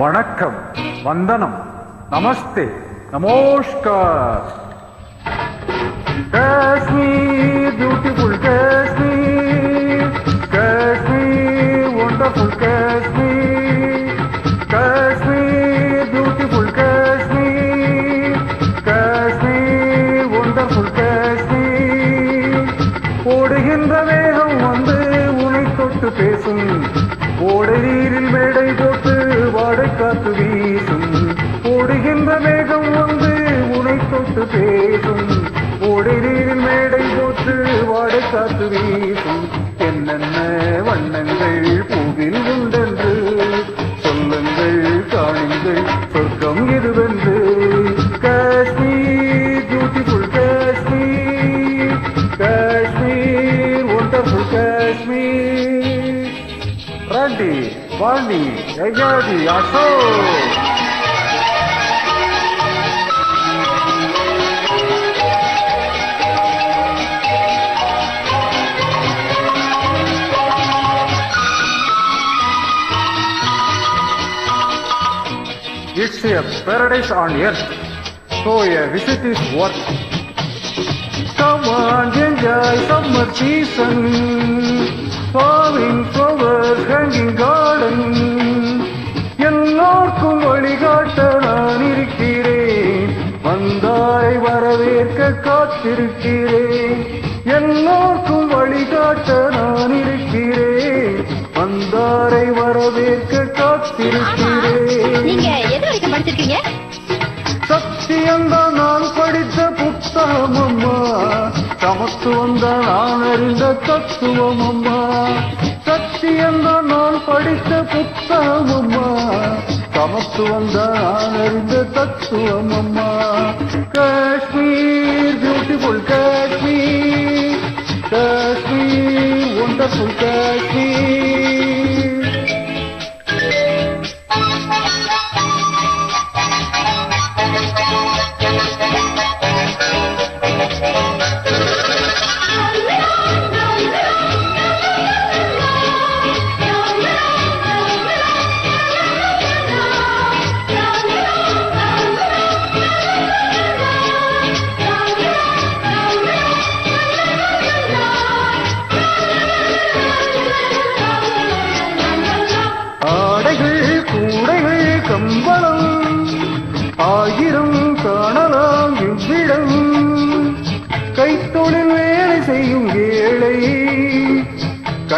வணக்கம் வந்தனம் நமஸ்தே namaskar. Kashmir beautiful Kashmir Kashmir wonderful Kashmir Kashmir beautiful Kashmir Kashmir wonderful Kashmir. ஓடுகின்ற வேகம் வந்து உனை தொட்டு பேசும் வாடை காத்து வீசும். ஓடுகின்ற மேகம் வந்து உனை தொட்டு பேசும். ஓடை நீரில் மேடை போட்டு வாடை காத்து வீசும். என்னென்ன வண்ணங்கள் பூவில் உண்டென்று சொல்லுங்கள் காணுங்கள். சொர்க்கம் இதுவென்று Kashmir beautiful Kashmir. Kashmir wonderful Kashmir. barley, 애결이, 야채. It's a paradise on earth, so a visit is worth. Come on, enjoy summer season, falling flowers hanging எல்லோர்க்கும் வழிகாட்ட நான் இருக்கிறேன். வந்தாரை வரவேற்க காத்திருக்கிறேன். எல்லோர்க்கும் வழிகாட்ட நான் இருக்கிறேன். வந்தாரை வரவேற்க காத்திருக்கிறேன். சத்தியம்தான் நான் படித்த புத்தகம் அம்மா. சமத்துவம் தான் நான் அறிந்த தத்துவம் அம்மா. சத்தியம்தான் நான் படித்த புத்தகம் அம்மா சமத்துவம் தான் அறிந்த தத்துவம் அம்மா காஷ்மீர் பியூட்டிஃபுல் காஷ்மீர். காஷ்மீர் ஒண்டர்ஃபுல் காஷ்மீர்.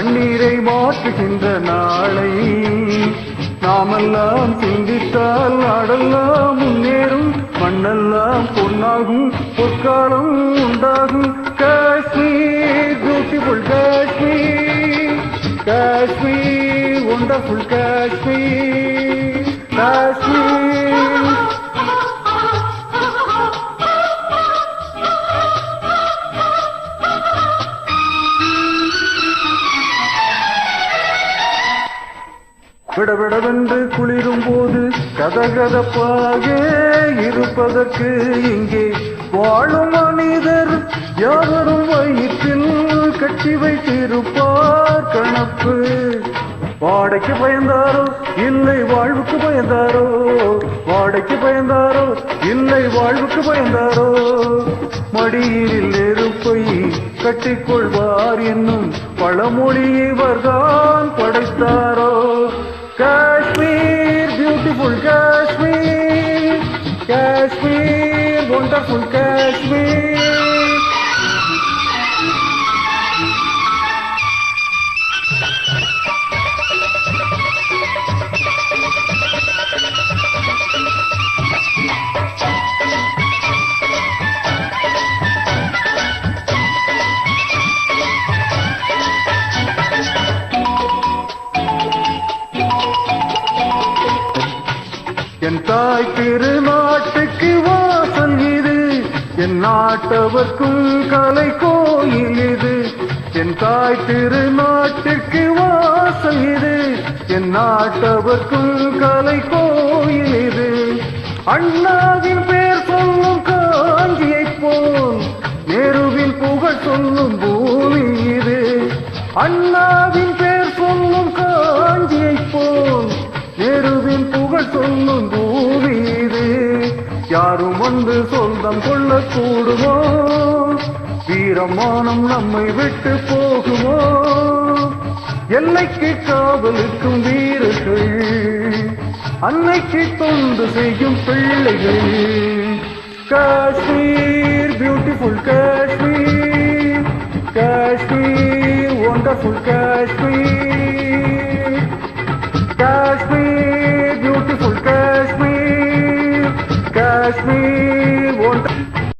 கண்ணீரை மாற்றுகின்ற நாளை நாமெல்லாம் சிந்தித்தால் நாடெல்லாம் முன்னேறும் மண்ணெல்லாம் பொன்னாகும் பொற்காலம் உண்டாகும். காஷ்மீர் பியூட்டிஃபுல் காஷ்மீர். காஷ்மீர் ஒண்டர்ஃபுல் காஷ்மீர். காஷ்மீர். விடவிடவென்று குளிரும் போது கதகதப்பாக இருப்பதற்கு இங்கே வாழும் மனிதர் யாவரும் வயிற்றில் கட்டி வைத்திருப்பார் கணப்பு. வாடைக்கு பயந்தாரோ இல்லை வாழ்வுக்கு பயந்தாரோ? வாடைக்கு பயந்தாரோ இல்லை வாழ்வுக்கு பயந்தாரோ? மடியில் நெருப்பை கட்டிக்கொள்வார் என்னும் பழமொழி இவர்தான் படைத்தாரோ? காஷ்மீர் பியூட்டிஃபுல் காஷ்மீர் காஷ்மீர் ஒண்டர்ஃபுல் காஷ்மீர் என் தாய் திருநாட்டுக்கு வாசல் இது. என் நாட்டவர்க்கும் கலை கோயில் இது. என் தாய் திருநாட்டுக்கு வாசல் இது. என் நாட்டவர்க்கும் கலை கோயில் இது. அண்ணாவின் பேர் சொல்லும் காஞ்சியைப் போல் நேருவின் புகழ் சொல்லும் பூமி இது. அண்ணா யாரும் வந்து சொந்தம் கொள்ளக்கூடுமோ? வீரமானம் நம்மை விட்டு போகுமோ? எல்லைக்கு காவலுக்கும் வீரர்கள் அன்னைக்கு தொண்டு செய்யும் பிள்ளைகள். காஷ்மீர் பியூட்டிஃபுல் காஷ்மீர். காஷ்மீர் ஒண்டர்ஃபுல் காஷ்மீர்.